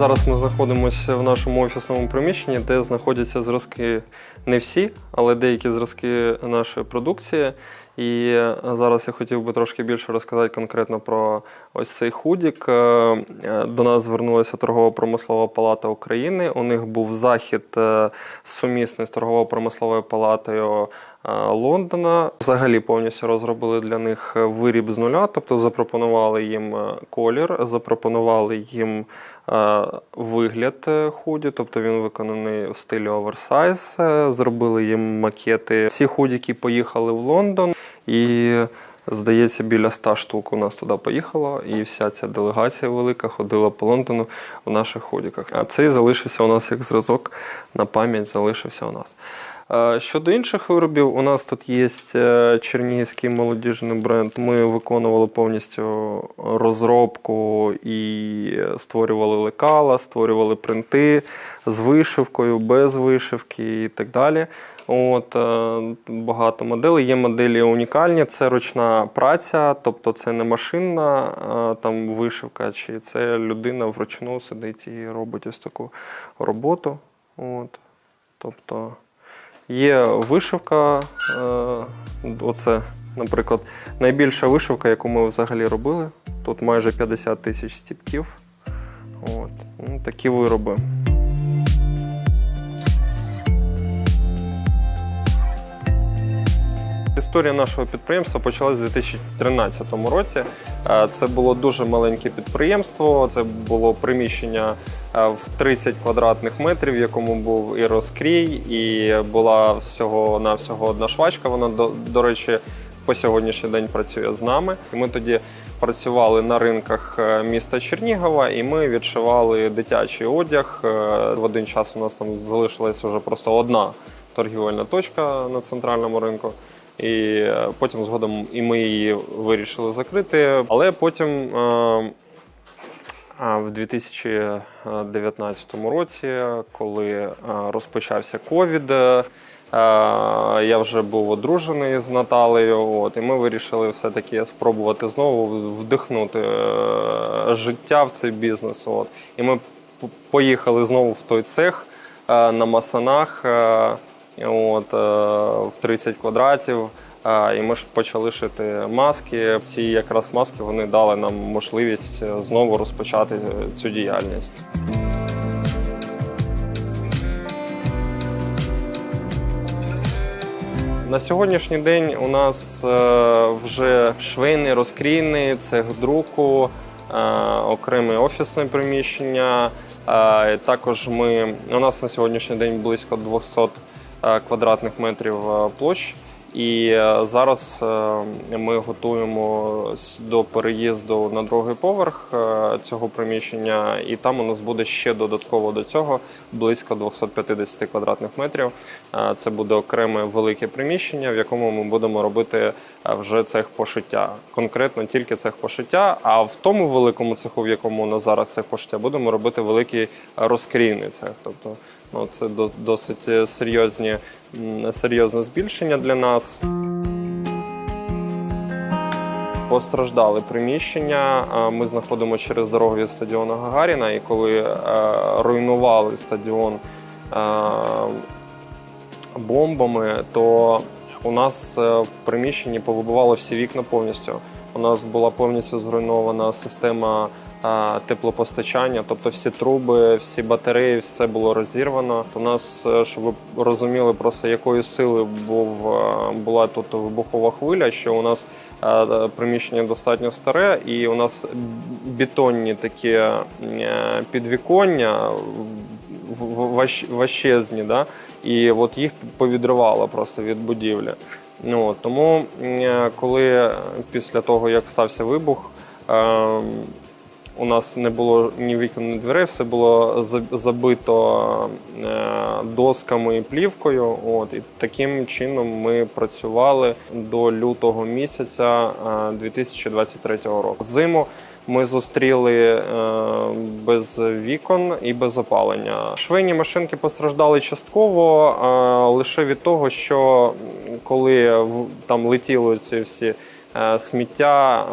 Зараз ми знаходимося в нашому офісному приміщенні, де знаходяться зразки не всі, але деякі зразки нашої продукції. І е, зараз я хотів би трошки більше розказати конкретно про ось цей худік. Е, е, До нас звернулася торгово-промислова палата України. У них був захід сумісний з торгово-промисловою палатою Лондона. Взагалі повністю розробили для них виріб з нуля, тобто запропонували їм е, колір, запропонували їм е, вигляд е, худі, тобто він виконаний в стилі оверсайз. Е, Зробили їм макети. Всі худіки поїхали в Лондон і. Здається, біля 100 штук у нас туди поїхало, і вся ця делегація велика ходила по Лондону в наших ходіках. А цей залишився у нас як зразок на пам'ять, залишився у нас. Щодо інших виробів, у нас тут є е, чернігівський молодіжний бренд. Ми виконували повністю розробку і створювали лекала, створювали принти з вишивкою, без вишивки і так далі. От, е, багато моделей. Є моделі унікальні, це ручна праця, тобто це не машинна е, там вишивка, чи це людина вручну сидить і робить ось таку роботу. От. Тобто є вишивка, е, оце, наприклад, найбільша вишивка, яку ми взагалі робили. Тут майже 50 тисяч стіпків. От. Ну, такі вироби. Історія нашого підприємства почалася у 2013 році. Е, Це було дуже маленьке підприємство. Це було приміщення е, в 30 квадратних метрів, в якому був і розкрій, і була всього навсього одна швачка. Вона до, до речі. По сьогоднішній день працює з нами. Ми тоді працювали на ринках е, міста Чернігова, і ми відшивали дитячий одяг. В один час у нас там залишилась вже просто одна торгівельна точка на центральному ринку. І е, потім згодом і ми її вирішили закрити. Але потім е, в 2019 році, коли е, розпочався ковід, я вже був одружений з Наталею, от, і ми вирішили все-таки спробувати знову вдихнути життя в цей бізнес. От. І ми поїхали знову в той цех на масанах от, е, в 30 квадратів. І ми ж почали шити маски. Ці якраз маски вони дали нам можливість е, знову розпочати е, цю діяльність. На сьогоднішній день у нас е, вже швейний, розкрійний, цех друку, е, окреме офісне приміщення. Е, Також ми, у нас на сьогоднішній день близько 200 е, квадратних метрів е, площ. І е, зараз е, ми готуємо до переїзду на другий поверх е, цього приміщення, і там у нас буде ще додатково до цього близько 250 квадратних метрів. Е, Це буде окреме велике приміщення, в якому ми будемо робити е, вже цех пошиття. Конкретно тільки цех пошиття. А в тому великому цеху, в якому у нас зараз цех пошиття, будемо робити великий е, розкрійний цех. Тобто, ну це до- досить е, серйозні серйозне збільшення для нас. Постраждали приміщення. Ми знаходимося через дорогу від стадіону Гагаріна, і коли е, руйнували стадіон е, бомбами, то у нас в приміщенні повибивало всі вікна повністю. У нас була повністю зруйнована система теплопостачання, тобто всі труби, всі батареї, все було розірвано. У нас, е, щоб ви розуміли, просто якої сили був, е, була тут вибухова хвиля, що у нас е, приміщення достатньо старе, і у нас бетонні такі підвіконня важчезні, да? і от їх повідривало просто від будівлі. Ну, тому, коли після того, як стався вибух, е, у нас не було ні вікон, ні дверей, все було забито е, досками і плівкою. От, і таким чином ми працювали до лютого місяця е, 2023 року. Зиму ми зустріли е, без вікон і без опалення. Швейні машинки постраждали частково е, лише від того, що коли там летіли ці всі е, сміття,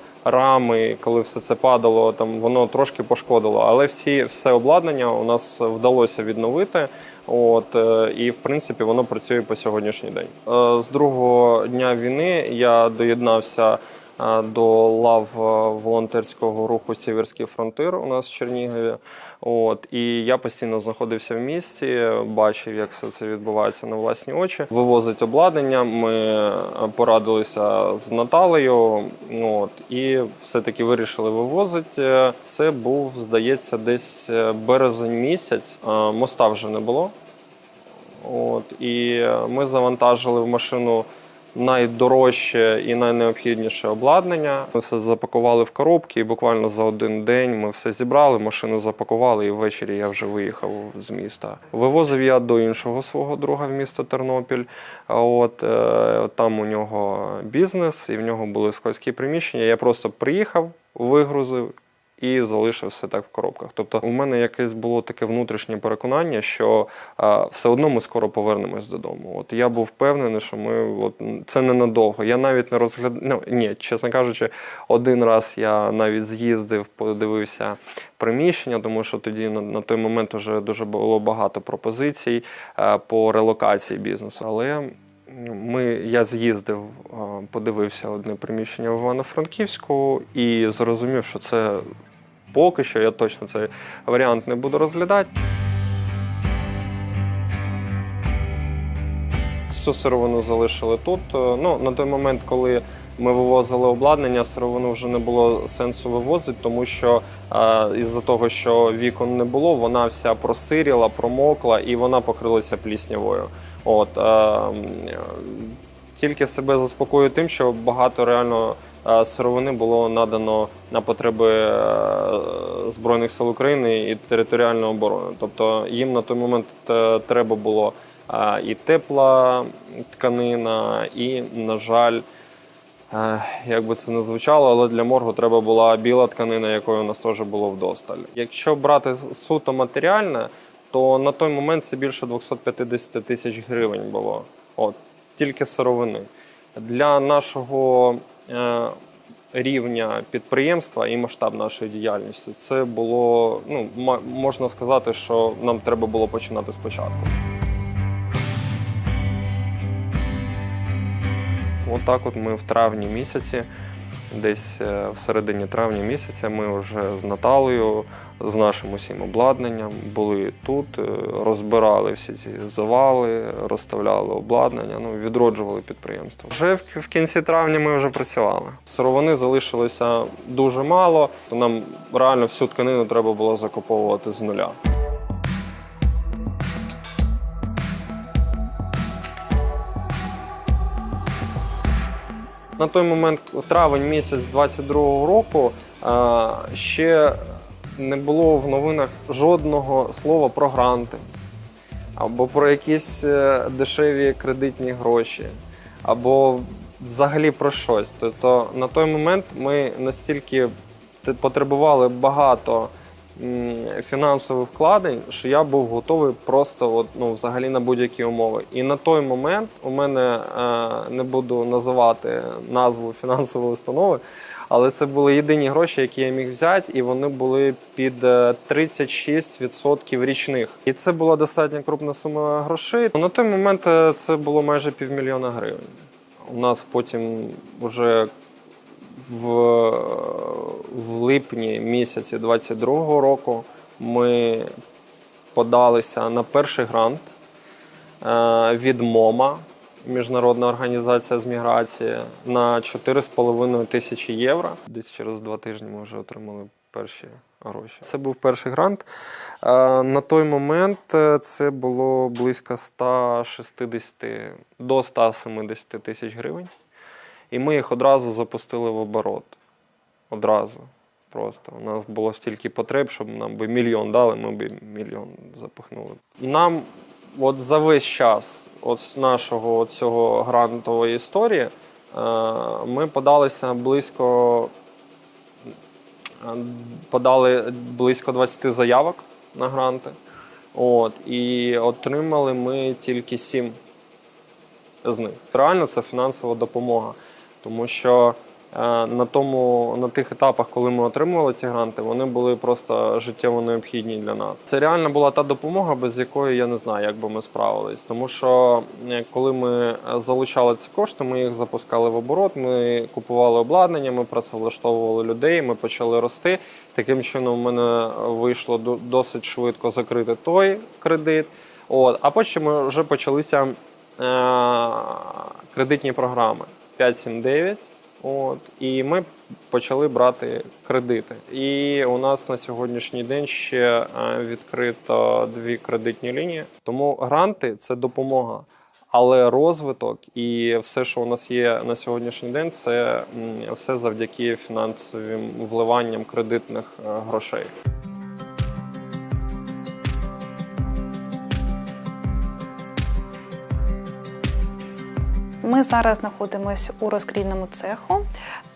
е, рами, коли все це падало, там воно трошки пошкодило. Але всі все обладнання у нас вдалося відновити. От е, і в принципі воно працює по сьогоднішній день. Е, З другого дня війни я доєднався до лав е, волонтерського руху Сіверський фронтир у нас в Чернігові. От і я постійно знаходився в місті, бачив, як все це відбувається на власні очі. Вивозить обладнання. Ми е, порадилися з Наталею. От і все-таки вирішили вивозити. Це був, здається, десь е, березень місяць. Моста вже не було. От, і ми завантажили в машину найдорожче і найнеобхідніше обладнання. Ми все запакували в коробки, і буквально за один день ми все зібрали, машину запакували, і ввечері я вже виїхав з міста. Вивозив я до іншого свого друга в місто Тернопіль. От е, там у нього бізнес, і в нього були складські приміщення. Я просто приїхав, вигрузив і залишив все так в коробках. Тобто, у мене якесь було таке внутрішнє переконання, що а, все одно ми скоро повернемось додому. От я був впевнений, що ми от це ненадовго. Я навіть не розглядав. Ну, ні, чесно кажучи, один раз я навіть з'їздив, подивився приміщення, тому що тоді на, на той момент вже дуже було багато пропозицій е, по релокації бізнесу. Але ми, я з'їздив, а, подивився одне приміщення в Івано-Франківську і зрозумів, що це поки що я точно цей варіант не буду розглядати. Всю сировину залишили тут. Е, Ну, на той момент, коли ми вивозили обладнання, сировину вже не було сенсу вивозити, тому що е, із-за того, що вікон не було, вона вся просиріла, промокла і вона покрилася пліснявою. От, е, тільки себе заспокоюю тим, що багато реально сировини було надано на потреби е, Збройних сил України і територіальної оборони. Тобто їм на той момент е, треба було е, і тепла тканина, і, на жаль, як би це не звучало, але для моргу треба була біла тканина, якої у нас теж було вдосталь. Якщо брати суто матеріальне, то на той момент це більше 250 тисяч гривень було. От, тільки сировини. Для нашого рівня підприємства і масштаб нашої діяльності це було, ну, можна сказати, що нам треба було починати спочатку. Отак от ми в травні місяці, десь е, в середині травня місяця, ми вже з Наталею, з нашим усім обладнанням були тут, е, розбирали всі ці завали, розставляли обладнання, ну, відроджували підприємство. Вже в, кінці травня ми вже працювали. Сировини залишилося дуже мало, то нам реально всю тканину треба було закуповувати з нуля. На той момент, травень місяць 22-го року, е, ще не було в новинах жодного слова про гранти, або про якісь е, дешеві кредитні гроші, або взагалі про щось. Тобто на той момент ми настільки потребували багато фінансових вкладень, що я був готовий просто от, ну, взагалі на будь-які умови. І на той момент у мене е, не буду називати назву фінансової установи, але це були єдині гроші, які я міг взяти, і вони були під е, 36% річних. І це була достатньо крупна сума грошей. На той момент е, це було майже півмільйона гривень. У нас потім вже в, в липні місяці 22-го року ми подалися на перший грант е, від МОМА, Міжнародна організація з міграції, на 4,5 тисячі євро. Десь через два тижні ми вже отримали перші гроші. Це був перший грант. Е, На той момент е, це було близько 160 до 170 тисяч гривень. І ми їх одразу запустили в оборот. Одразу. Просто. У нас було стільки потреб, щоб нам би мільйон дали, ми б мільйон запихнули. Нам от за весь час от нашого от цього грантової історії е, ми подалися близько е, подали близько 20 заявок на гранти. От, і отримали ми тільки 7 з них. Реально це фінансова допомога, тому що е, на тому на тих етапах, коли ми отримували ці гранти, вони були просто життєво необхідні для нас. Це реально була та допомога, без якої я не знаю, як би ми справились. Тому що е, коли ми е, залучали ці кошти, ми їх запускали в оборот. Ми купували обладнання, ми працевлаштовували людей. Ми почали рости. Таким чином, в мене вийшло досить швидко закрити той кредит. От, а потім вже почалися е- кредитні програми 579. От, і ми почали брати кредити. І у нас на сьогоднішній день ще е, відкрито дві кредитні лінії. Тому гранти це допомога. Але розвиток і все, що у нас є на сьогоднішній день, це все завдяки фінансовим вливанням кредитних е, грошей. Ми зараз знаходимося у розкрійному цеху.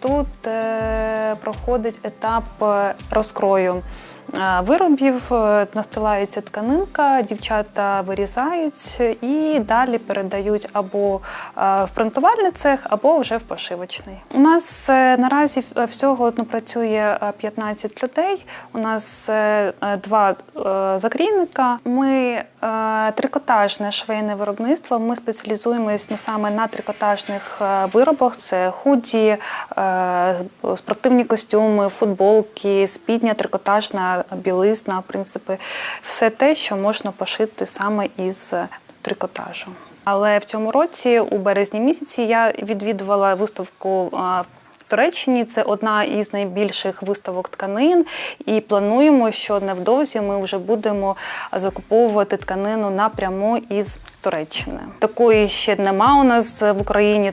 Тут е, проходить етап е, розкрою виробів, е, настилається тканинка, дівчата вирізають і далі передають або е, в принтувальний цех, або вже в пошивочний. У нас е, наразі всього ну, працює е, 15 людей. У нас два закрійника. Ми трикотажне швейне виробництво. Ми спеціалізуємось ну, саме на трикотажних виробах. Це худі, спортивні костюми, футболки, спідня, трикотажна білизна, в принципі, все те, що можна пошити саме із трикотажу. Але в цьому році, у березні місяці, я відвідувала виставку. в Туреччині це одна із найбільших виставок тканин, і плануємо, що невдовзі ми вже будемо закуповувати тканину напряму із Туреччини. Такої ще нема у нас в Україні.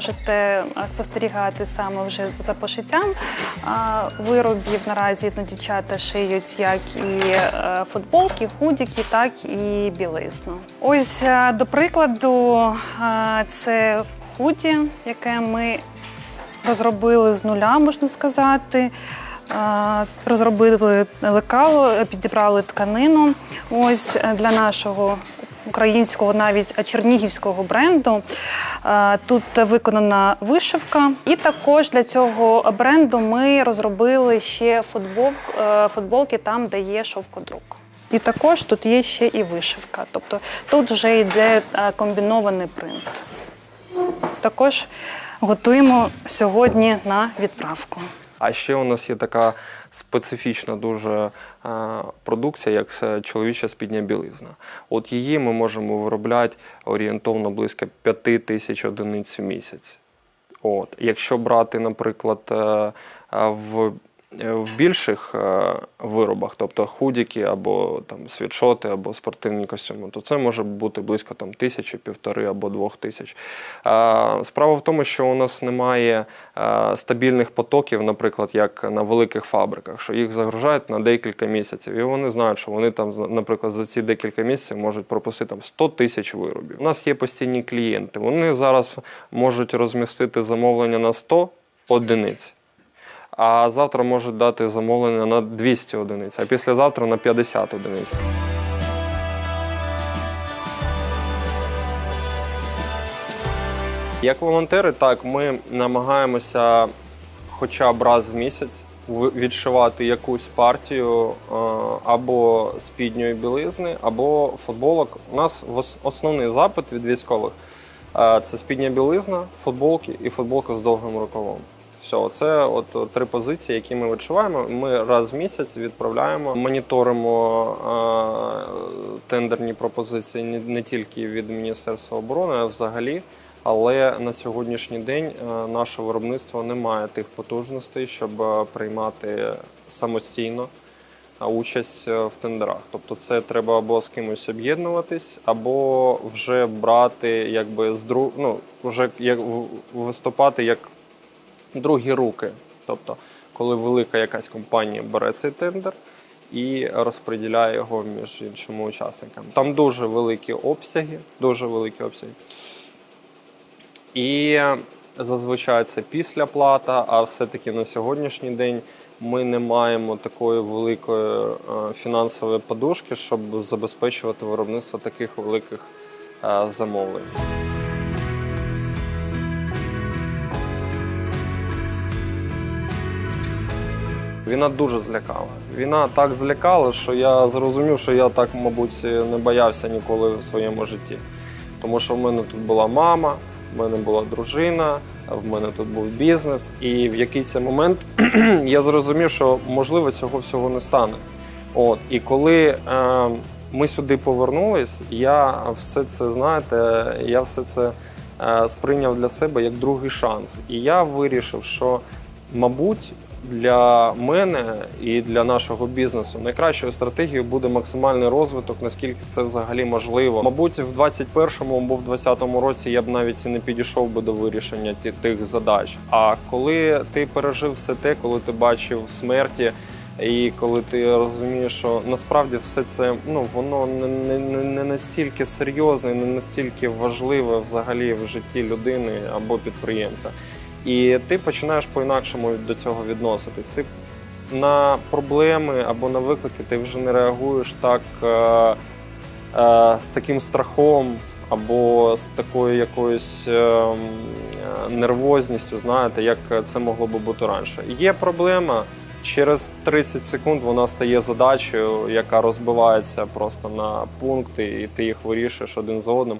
Можете е, спостерігати саме вже за пошиттям виробів. Наразі ну, дівчата шиють як і е, футболки, худіки, так і білизну. Ось е, до прикладу, е, це худі, яке ми розробили з нуля, можна сказати. Е, Розробили лекало, підібрали тканину. Ось е, для нашого українського, навіть чернігівського бренду. Е, Тут виконана вишивка. І також для цього бренду ми розробили ще футбол, е, футболки там, де є шовкодрук. І також тут є ще і вишивка. Тобто тут вже йде е, комбінований принт. Також готуємо сьогодні на відправку. А ще у нас є така специфічна дуже е, продукція, як е, чоловіча спідня білизна. От її ми можемо виробляти орієнтовно близько 5 тисяч одиниць в місяць. От. Якщо брати, наприклад, е, в, в більших е, виробах, тобто худіки або там світшоти, або спортивні костюми, то це може бути близько там тисячі, півтори або двох тисяч. Е, Справа в тому, що у нас немає е, стабільних потоків, наприклад, як на великих фабриках, що їх загружають на декілька місяців, і вони знають, що вони там, наприклад, за ці декілька місяців можуть пропустити там 100 тисяч виробів. У нас є постійні клієнти. Вони зараз можуть розмістити замовлення на 100 одиниць. А завтра можуть дати замовлення на 200 одиниць, а післязавтра на 50 одиниць. Як волонтери, так ми намагаємося хоча б раз в місяць відшивати якусь партію е, або спідньої білизни, або футболок. У нас основний запит від військових е, це спідня білизна, футболки і футболка з довгим рукавом. Все, це от три позиції, які ми відшиваємо. Ми раз в місяць відправляємо, моніторимо е, тендерні пропозиції не, тільки від Міністерства оборони, а взагалі. Але на сьогоднішній день е, наше виробництво не має тих потужностей, щоб е, приймати самостійно участь в тендерах. Тобто, це треба або з кимось об'єднуватись, або вже брати, якби з друг... ну, вже як виступати як другі руки. Тобто, коли велика якась компанія бере цей тендер і розподіляє його між іншими учасниками. Там дуже великі обсяги, дуже великі обсяги. І зазвичай це після плата, а все-таки на сьогоднішній день ми не маємо такої великої е, фінансової подушки, щоб забезпечувати виробництво таких великих е, замовлень. Війна дуже злякала. Війна так злякала, що я зрозумів, що я так, мабуть, не боявся ніколи в своєму житті. Тому що в мене тут була мама, в мене була дружина, в мене тут був бізнес, і в якийсь момент я зрозумів, що можливо цього всього не стане. От і коли е, ми сюди повернулись, я все це знаєте, я все це е, сприйняв для себе як другий шанс. І я вирішив, що мабуть. Для мене і для нашого бізнесу найкращою стратегією буде максимальний розвиток, наскільки це взагалі можливо. Мабуть, в 21-му або в 20-му році я б навіть і не підійшов би до вирішення тих задач. А коли ти пережив все те, коли ти бачив смерті, і коли ти розумієш, що насправді все це ну воно не, не, не- настільки серйозне, не настільки важливе взагалі в житті людини або підприємця. І ти починаєш по-інакшому до цього відноситись. Ти на проблеми або на виклики ти вже не реагуєш так е, е, з таким страхом або з такою якоюсь е, е, нервозністю, знаєте, як це могло би бути раніше. Є проблема. Через 30 секунд вона стає задачею, яка розбивається просто на пункти, і ти їх вирішуєш один за одним.